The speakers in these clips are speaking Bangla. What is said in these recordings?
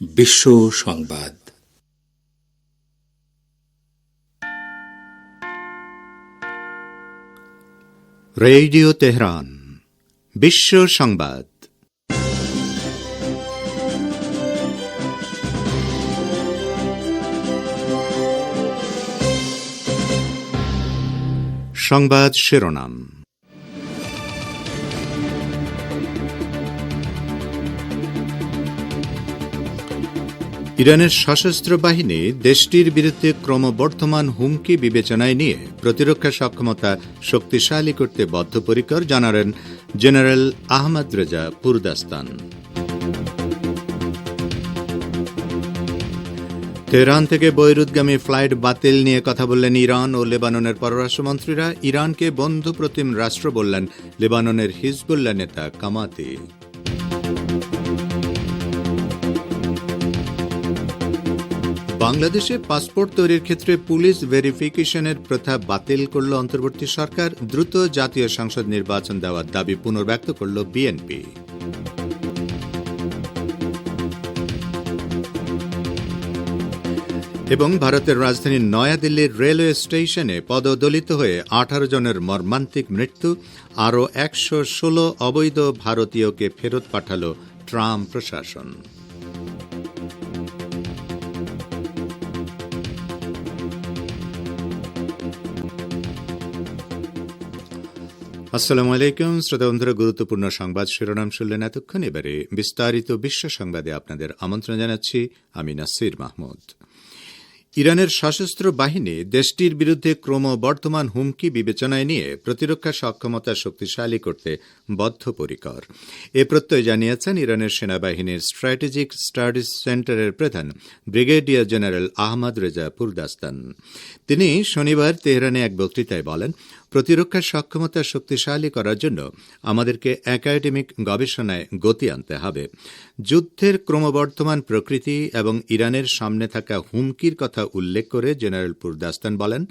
বিশ্ব সংবাদ। রেডিও তেহরান বিশ্ব সংবাদ। সংবাদ শিরোনাম। ইরানের সশস্ত্র বাহিনী দেশটির বিরুদ্ধে ক্রমবর্ধমান হুমকি বিবেচনায় নিয়ে প্রতিরক্ষা সক্ষমতা শক্তিশালী করতে বদ্ধপরিকর জানালেন general Ahmad Reza Pourdastan. Tehran থেকে বৈরুদ্গামী ফ্লাইট বাতিল নিয়ে কথা বললেন ইরান ও লেবাননের পররাষ্ট্রমন্ত্রীরা। ইরানকে বন্ধুপ্রতিম রাষ্ট্র বললেন লেবাননের হিজবুল্লাহ নেতা কামাতি। বাংলাদেশে পাসপোর্ট তৈরির ক্ষেত্রে পুলিশ ভেরিফিকেশনের প্রথা বাতিল করল অন্তর্বর্তী সরকার। দ্রুত জাতীয় সংসদ নির্বাচন দেওয়ার দাবি পুনর্ব্যক্ত করল বিএনপি। এবং ভারতের রাজধানী নয়াদিল্লির রেলওয়ে স্টেশনে পদদলিত হয়ে আঠারো জনের মর্মান্তিক মৃত্যু, আরও একশো ষোলো অবৈধ ভারতীয়কে ফেরত পাঠাল ট্রাম্প প্রশাসন। আসসালামু আলাইকুম, শ্রোতা বন্ধুরা, গুরুত্বপূর্ণ সংবাদ শিরোনাম শুনলেন এতক্ষণ এবারে বিস্তারিত বিশ্ব সংবাদে আপনাদের আমন্ত্রণ জানাচ্ছি আমি নাসির মাহমুদ। ইরানের সশস্ত্র বাহিনী দেশটির বিরুদ্ধে ক্রমবর্ধমান হুমকি বিবেচনায় নিয়ে প্রতিরক্ষা সক্ষমতা শক্তিশালী করতে বদ্ধপরিকর। এ প্রত্যয় জানিয়েছেন ইরানের সেনাবাহিনীর স্ট্র্যাটেজিক স্টাডিজ সেন্টারের প্রধান brigadier general Ahmad Reza Pourdastan. তিনি শনিবার তেহরানে এক বক্তৃতায় বলেন প্রতিরক্ষা সক্ষমতা শক্তিশালী করার জন্য আমাদেরকে একাডেমিক গবেষণায় গতি আনতে হবে। যুদ্ধের ক্রমবর্ধমান প্রকৃতি এবং ইরানের সামনে থাকা হুমকির কথা উল্লেখ করে জেনারেল পুরদাস্তান বলেন,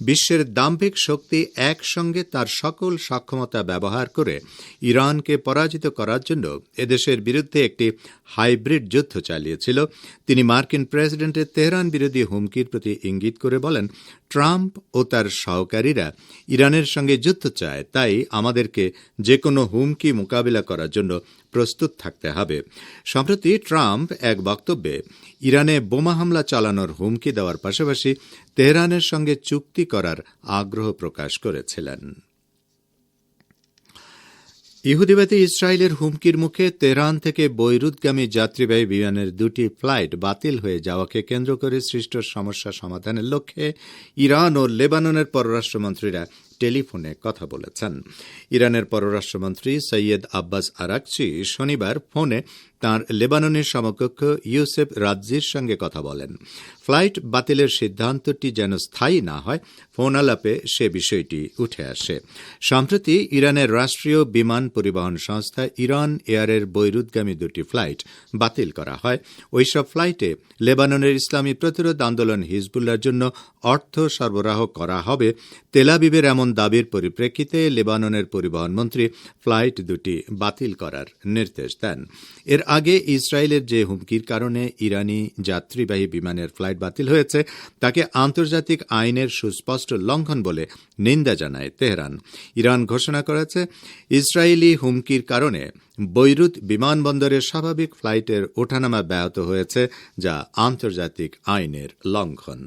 বিশ্বের দাম্ভিক শক্তি একসঙ্গে তার সকল সক্ষমতা ব্যবহার করে ইরানকে পরাজিত করার জন্য এদেশের বিরুদ্ধে একটি হাইব্রিড যুদ্ধ চালিয়েছিল। তিনি মার্কিন প্রেসিডেন্টের তেহরান বিরোধী হুমকির প্রতি ইঙ্গিত করে বলেন ট্রাম্প ও তার সহকারীরা ইরানের সঙ্গে যুদ্ধ চায়, তাই আমাদেরকে যে কোনো হুমকি মোকাবিলা করার জন্য প্রস্তুত থাকতে হবে। সম্প্রতি ট্রাম্প এক বক্তব্যে ইরানে বোমা হামলা চালানোর হুমকি দেওয়ার পাশাপাশি তেহরানের সঙ্গে চুক্তি করার আগ্রহ প্রকাশ করেছিলেন। ইহুদিবাদী ইসরায়েলের হুমকির মুখে তেহরান থেকে বৈরুদগামী যাত্রীবাহী বিমানের দুটি ফ্লাইট বাতিল হয়ে যাওয়াকে কেন্দ্র করে সৃষ্ট সমস্যা সমাধানের লক্ষ্যে ইরান ও লেবাননের পররাষ্ট্রমন্ত্রীরা টেলিফোনে কথা বলেছেন। ইরানের পররাষ্ট্রমন্ত্রী সৈয়দ আব্বাস আরাকচি শনিবার ফোনে তাঁর লেবাননের সমকক্ষ ইউসেফ রাজ্জির সঙ্গে কথা বলেন। ফ্লাইট বাতিলের সিদ্ধান্তটি যেন স্থায়ী না হয়, ফোন আলাপে সে বিষয়টি উঠে আসে। সম্প্রতি ইরানের রাষ্ট্রীয় বিমান পরিবহন সংস্থা ইরান এয়ারের বৈরুদ্গামী দুটি ফ্লাইট বাতিল করা হয়। ওইসব ফ্লাইটে লেবাননের ইসলামী প্রতিরোধ আন্দোলন হিজবুল্লার জন্য অর্থ সরবরাহ করা হবে। তেলাবিবের এমন দাবির পরিপ্রেক্ষিতে লেবাননের পরিবহন মন্ত্রী ফ্লাইট দুটি বাতিল করার নির্দেশ দেন। এর আগে ইসরায়েলের যে হুমকির কারণে ইরানি যাত্রীবাহী বিমানের ফ্লাইট বাতিল হয়েছে, তাকে আন্তর্জাতিক আইনের সুস্পষ্ট লঙ্ঘন বলে নিন্দা জানায় তেহরান। ইরান ঘোষণা করেছে, ইসরায়েলি হুমকির কারণে বৈরুত বিমানবন্দরের স্বাভাবিক ফ্লাইটের ওঠানামা ব্যাহত হয়েছে, যা আন্তর্জাতিক আইনের লঙ্ঘন।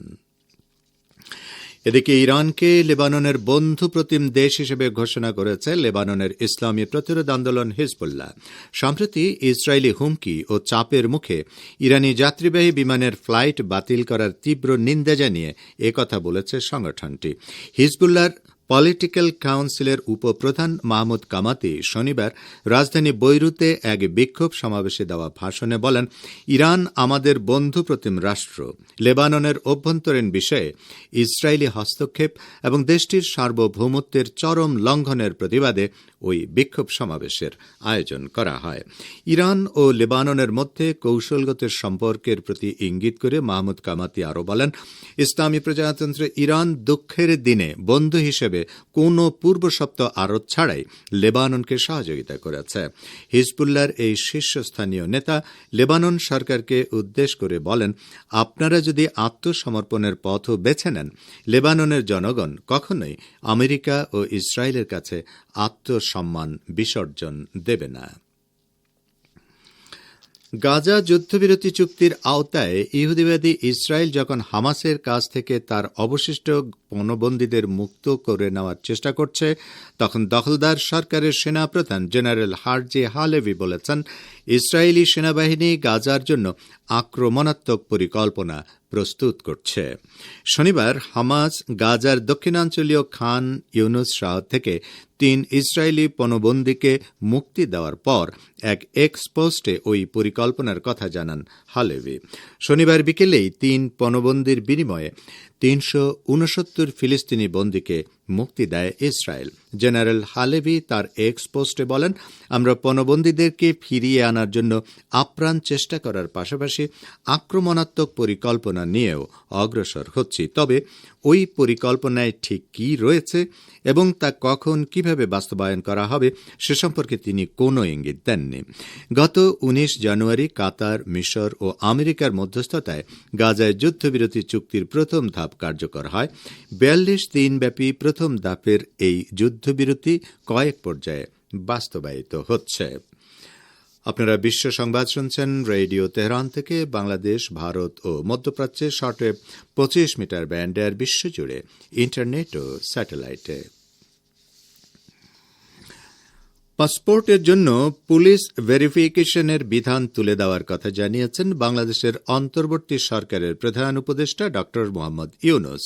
এদিকে ইরানকে লেবাননের বন্ধু প্রতিম দেশ হিসেবে ঘোষণা করেছে লেবাননের ইসলামী প্রতিরোধ আন্দোলন হিজবুল্লাহ। সম্প্রতি ইসরায়েলি হুমকি ও চাপের মুখে ইরানি যাত্রীবাহী বিমানের ফ্লাইট বাতিল করার তীব্র নিন্দা জানিয়ে একথা বলেছে সংগঠনটি। হিজবুল্লাহর পলিটিক্যাল কাউন্সিলের উপপ্রধান মাহমুদ কামাতি শনিবার রাজধানী বৈরুতে এক বিক্ষোভ সমাবেশে দেওয়া ভাষণে বলেন, ইরান আমাদের বন্ধু প্রতিম রাষ্ট্র। লেবাননের অভ্যন্তরীণ বিষয়ে ইসরায়েলি হস্তক্ষেপ এবং দেশটির সার্বভৌমত্বের চরম লঙ্ঘনের প্রতিবাদে ওই বিক্ষোভ সমাবেশের আয়োজন করা হয়। ইরান ও লেবাননের মধ্যে কৌশলগত সম্পর্কের প্রতি ইঙ্গিত করে মাহমুদ কামাতি আরও বলেন, ইসলামী প্রজাতন্ত্র ইরান দুঃখের দিনে বন্ধু হিসেবে কোনো পূর্বসপ্ত আরত ছাড়াই লেবাননকে সহযোগিতা করেছে। হিজবুল্লার এই শীর্ষস্থানীয় নেতা লেবানন সরকারকে উদ্দেশ্য করে বলেন, আপনারা যদি আত্মসমর্পণের পথও বেছে নেন, লেবাননের জনগণ কখনোই আমেরিকা ও ইসরায়েলের কাছে আত্মসম্মান বিসর্জন দেবে না। গাজা যুদ্ধবিরতি চুক্তির আওতায় ইহুদিবাদী ইসরায়েল যখন হামাসের কাছ থেকে তার অবশিষ্ট পণবন্দীদের মুক্ত করে নেওয়ার চেষ্টা করছে, তখন দখলদার সরকারের সেনাপ্রধান জেনারেল হারজি হালেভি বলেছেন, ইসরায়েলি সেনাবাহিনী গাজার জন্য আক্রমণাত্মক পরিকল্পনা প্রস্তুত করছে। শনিবার হামাস গাজার দক্ষিণাঞ্চলীয় খান ইউনুস শাহ থেকে তিন ইসরায়েলি পণবন্দীকে মুক্তি দেওয়ার পর এক এক্সপোস্টে ওই পরিকল্পনার কথা জানান হালেভি। শনিবার বিকেলেই তিন পণবন্দির বিনিময়ে তিনশো উনসত্তর ফিলিস্তিনি বন্দীকে মুক্তি দেয় ইসরায়েল। জেনারেল হালেভি তার এক্স পোস্টে বলেন, আমরা পণবন্দীদেরকে ফিরিয়ে আনার জন্য আপ্রাণ চেষ্টা করার পাশাপাশি আক্রমণাত্মক পরিকল্পনা নিয়েও অগ্রসর হচ্ছি। তবে ওই পরিকল্পনায় ঠিক কি রয়েছে এবং তা কখন কীভাবে বাস্তবায়ন করা হবে সে সম্পর্কে তিনি কোনো ইঙ্গিত দেননি। গত উনিশ জানুয়ারি কাতার, মিশর ও আমেরিকার মধ্যস্থতায় গাজায় যুদ্ধবিরতি চুক্তির প্রথম ধাপ কার্যকর হয়। বিয়াল্লিশ দিনব্যাপী প্রথম ধাপের এই যুদ্ধবিরতি কয়েক পর্যায়ে বাস্তবায়িত হচ্ছে। আপনারা বিশ্ব সংবাদ শুনছেন রেডিও তেহরান থেকে বাংলাদেশ, ভারত ও মধ্যপ্রাচ্যের শর্টওয়েভ পঁচিশ মিটার ব্যান্ডের বিশ্বজুড়ে ইন্টারনেট ও স্যাটেলাইটে। পাসপোর্টের জন্য পুলিশ ভেরিফিকেশনের বিধান তুলে দেওয়ার কথা জানিয়েছেন বাংলাদেশের অন্তর্বর্তী সরকারের প্রধান উপদেষ্টা ড মোহাম্মদ ইউনুস।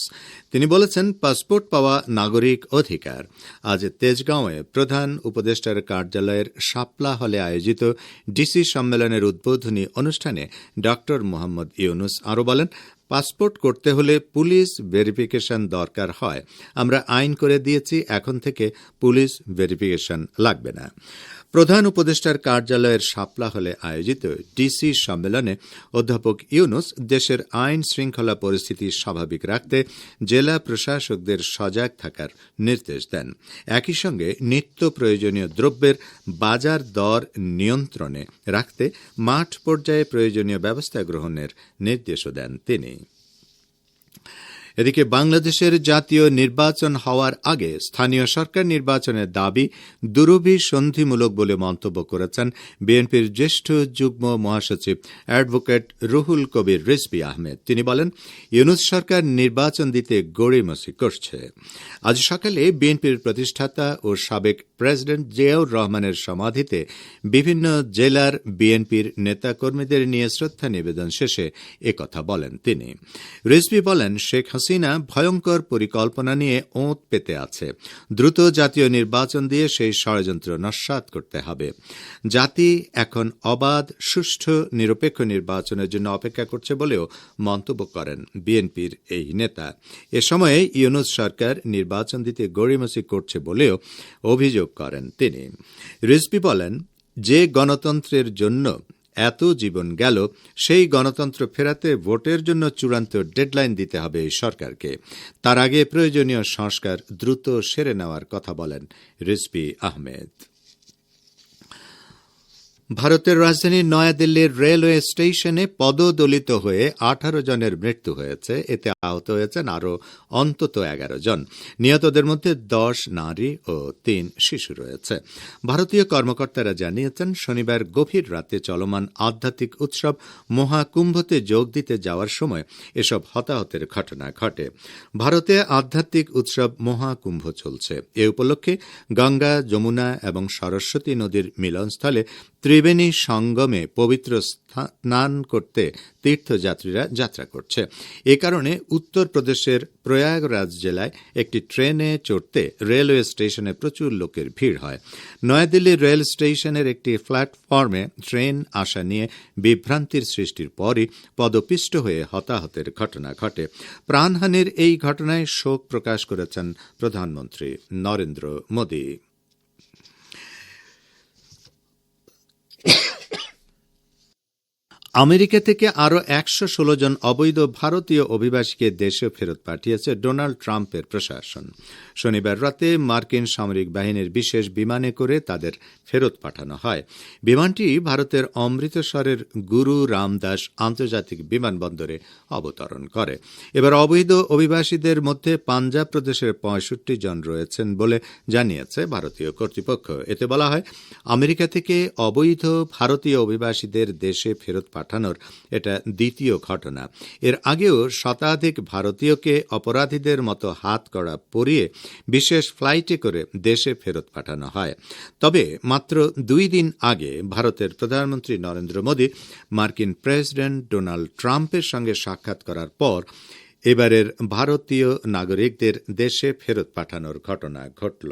তিনি বলেছেন, পাসপোর্ট পাওয়া নাগরিক অধিকার। আজ তেজগাঁওয়ে প্রধান উপদেষ্টার কার্যালয়ের শাপলা হলে আয়োজিত ডিসি সম্মেলনের উদ্বোধনী অনুষ্ঠানে ড মোহাম্মদ ইউনুস আরও বলেন পাসপোর্ট করতে হলে পুলিশ ভেরিফিকেশন দরকার হয়। আমরা আইন করে দিয়েছি, এখন থেকে পুলিশ ভেরিফিকেশন লাগবে না। প্রধান উপদেষ্টার কার্যালয়ের শাপলা হলে আয়োজিত ডিসি সম্মেলনে অধ্যাপক ইউনুস দেশের আইন শৃঙ্খলা পরিস্থিতি স্বাভাবিক রাখতে জেলা প্রশাসকদের সজাগ থাকার নির্দেশ দেন। একই সঙ্গে নিত্য প্রয়োজনীয় দ্রব্যের বাজার দর নিয়ন্ত্রণে রাখতে মাঠ পর্যায়ে প্রয়োজনীয় ব্যবস্থা গ্রহণের নির্দেশও দেন তিনি। এদিকে বাংলাদেশের জাতীয় নির্বাচন হওয়ার আগে স্থানীয় সরকার নির্বাচনের দাবি দুরবি সন্ধিমূলক বলে মন্তব্য করেছেন বিএনপির জ্যেষ্ঠ যুগ্ম মহাসচিব অ্যাডভোকেট রুহুল কবির রিজবি আহমেদ। তিনি বলেন, ইউনুস সরকার নির্বাচন দিতে গড়িমসি করছে। আজ সকালে বিএনপির প্রতিষ্ঠাতা ও সাবেক প্রেসিডেন্ট জিয়াউর রহমানের সমাধিতে বিভিন্ন জেলার বিএনপির নেতাকর্মীদের নিয়ে শ্রদ্ধা নিবেদন শেষে একথা বলেন তিনি। রিজবি বলেন, শেখ ভয়ঙ্কর পরিকল্পনা নিয়ে ওঁত পেতে আছে। দ্রুত জাতীয় নির্বাচন দিয়ে সেই ষড়যন্ত্র নস্বাত করতে হবে। জাতি এখন অবাধ, সুষ্ঠু, নিরপেক্ষ নির্বাচনের জন্য অপেক্ষা করছে বলেও মন্তব্য করেন বিএনপির এই নেতা। এ সময়ে ইউনুস সরকার নির্বাচন দিতে গড়িমসি করছে বলেও অভিযোগ করেন তিনি। রিজপি বলেন, যে গণতন্ত্রের জন্য এত জীবন গেল, সেই গণতন্ত্র ফেরাতে ভোটের জন্য চূড়ান্ত ডেডলাইন দিতে হবে সরকারকে। তার আগে প্রয়োজনীয় সংস্কার দ্রুত সেরে নেওয়ার কথা বলেন রিজবি আহমেদ। ভারতের রাজধানী নয়াদিল্লির রেলওয়ে স্টেশনে পদদলিত হয়ে আঠারো জনের মৃত্যু হয়েছে। এতে আহত হয়েছেন আরও অন্তত এগারো জন। নিহতদের মধ্যে দশ নারী ও তিন শিশু রয়েছে। ভারতীয় কর্মকর্তারা জানিয়েছেন, শনিবার গভীর রাতে চলমান আধ্যাত্মিক উৎসব মহাকুম্ভতে যোগ দিতে যাওয়ার সময় এসব হতাহতের ঘটনা ঘটে। ভারতে আধ্যাত্মিক উৎসব মহাকুম্ভ চলছে। এ উপলক্ষে গঙ্গা, যমুনা এবং সরস্বতী নদীর মিলনস্থলে ত্রিবেণী সঙ্গমে পবিত্র স্নান করতে তীর্থযাত্রীরা যাত্রা করছে। এ কারণে উত্তরপ্রদেশের প্রয়াগরাজ জেলায় একটি ট্রেনে চড়তে রেলওয়ে স্টেশনে প্রচুর লোকের ভিড় হয়। নয়াদিল্লি রেল স্টেশনের একটি প্ল্যাটফর্মে ট্রেন আসা নিয়ে বিভ্রান্তির সৃষ্টির পরই পদপিষ্ট হয়ে হতাহতের ঘটনা ঘটে। প্রাণহানির এই ঘটনায় শোক প্রকাশ করেছেন প্রধানমন্ত্রী নরেন্দ্র মোদী। আমেরিকা থেকে আরও একশো ষোলো জন অবৈধ ভারতীয় অভিবাসীকে দেশে ফেরত পাঠিয়েছে ডোনাল্ড ট্রাম্পের প্রশাসন। শনিবার রাতে মার্কিন সামরিক বাহিনীর বিশেষ বিমানে করে তাদের ফেরত পাঠানো হয়। বিমানটি ভারতের অমৃতসরের গুরু রামদাস আন্তর্জাতিক বিমানবন্দরে অবতরণ করে। এবার অবৈধ অভিবাসীদের মধ্যে পাঞ্জাব প্রদেশের পঁয়ষট্টি জন রয়েছেন বলে জানিয়েছে ভারতীয় কর্তৃপক্ষ। এতে বলা হয়, আমেরিকা থেকে অবৈধ ভারতীয় অভিবাসীদের দেশে ফেরত পাঠানোর এটা দ্বিতীয় ঘটনা। এর আগেও শতাধিক ভারতীয়কে অপরাধীদের মতো হাত করা পরিয়ে বিশেষ ফ্লাইটে করে দেশে ফেরত পাঠানো হয়। তবে মাত্র দুই দিন আগে ভারতের প্রধানমন্ত্রী নরেন্দ্র মোদী মার্কিন প্রেসিডেন্ট ডোনাল্ড ট্রাম্পের সঙ্গে সাক্ষাৎ করার পর এবারের ভারতীয় নাগরিকদের দেশে ফেরত পাঠানোর ঘটনা ঘটল।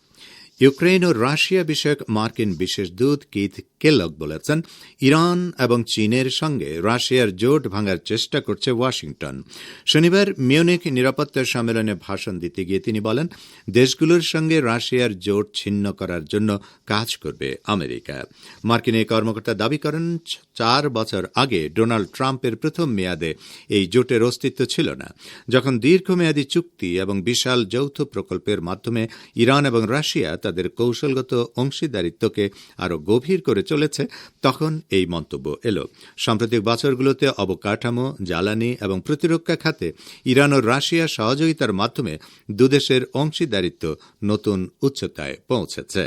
ইউক্রেন ও রাশিয়া বিষয়ক মার্কিন বিশেষ দূত কিথ কেলক বলেছেন, ইরান এবং চীনের সঙ্গে রাশিয়ার জোট ভাঙার চেষ্টা করছে ওয়াশিংটন। শনিবার মিউনিক নিরাপত্তা সম্মেলনে ভাষণ দিতে গিয়ে তিনি বলেন, দেশগুলোর সঙ্গে রাশিয়ার জোট ছিন্ন করার জন্য কাজ করবে আমেরিকা। মার্কিন এই কর্মকর্তা দাবি করেন, চার বছর আগে ডোনাল্ড ট্রাম্পের প্রথম মেয়াদে এই জোটের অস্তিত্ব ছিল না। যখন দীর্ঘমেয়াদী চুক্তি এবং বিশাল যৌথ প্রকল্পের মাধ্যমে ইরান এবং রাশিয়া তাদের কৌশলগত অংশীদারিত্বকে আরও গভীর করে চলেছে, তখন এই মন্তব্য এল। সাম্প্রতিক বছরগুলোতে অবকাঠামো, জ্বালানি এবং প্রতিরক্ষা খাতে ইরান ও রাশিয়া সহযোগিতার মাধ্যমে দুদেশের অংশীদারিত্ব নতুন উচ্চতায় পৌঁছেছে।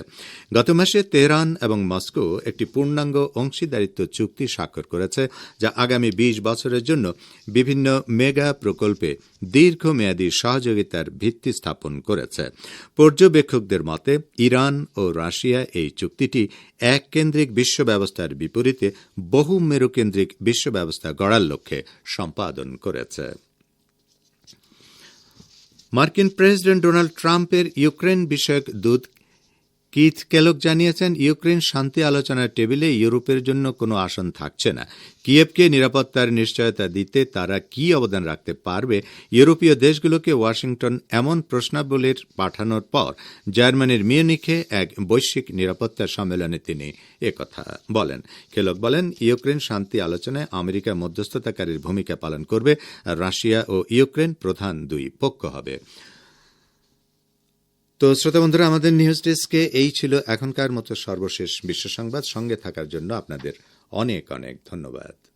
গত মাসে তেহরান এবং মস্কো একটি পূর্ণাঙ্গ অংশীদারিত্ব চুক্তি স্বাক্ষর করেছে, যা আগামী বিশ বছরের জন্য বিভিন্ন মেগা প্রকল্পে দীর্ঘমেয়াদী সহযোগিতার ভিত্তি স্থাপন করেছে। পর্যবেক্ষকদের মতে ইরান ও রাশিয়া এই চুক্তিটি এক কেন্দ্রিক বিশ্ব ব্যবস্থার বিপরীতে বহু মেরুকেন্দ্রিক বিশ্ব ব্যবস্থা গড়ার লক্ষ্যে সম্পাদন করেছে। মার্কিন প্রেসিডেন্ট ডোনাল্ড ট্রাম্পের ইউক্রেন বিষয়ক দূত কিথ কেলক জানিয়েছেন ইউক্রেন শান্তি আলোচনার টেবিলে ইউরোপের জন্য কোনো আসন থাকছে না। কিয়েভকে নিরাপত্তার নিশ্চয়তা দিতে তারা কি অবদান রাখতে পারবে? ইউরোপীয় দেশগুলোকে ওয়াশিংটন এমন প্রশ্নাবলীর পাঠানোর পর জার্মানির মিউনিখে এক বৈশ্বিক নিরাপত্তা সম্মেলনে তিনি একথা বলেন। কেলক বলেন ইউক্রেন শান্তি আলোচনায় আমেরিকা মধ্যস্থতাকারীর ভূমিকা পালন করবে, রাশিয়া ও ইউক্রেন প্রধান দুই পক্ষ হবে। তো শ্রোতা বন্ধুরা, আমাদের নিউজ ডেস্কে এই ছিল এখনকার মতো সর্বশেষ বিশ্ব সংবাদ। সঙ্গে থাকার জন্য আপনাদের অনেক অনেক ধন্যবাদ।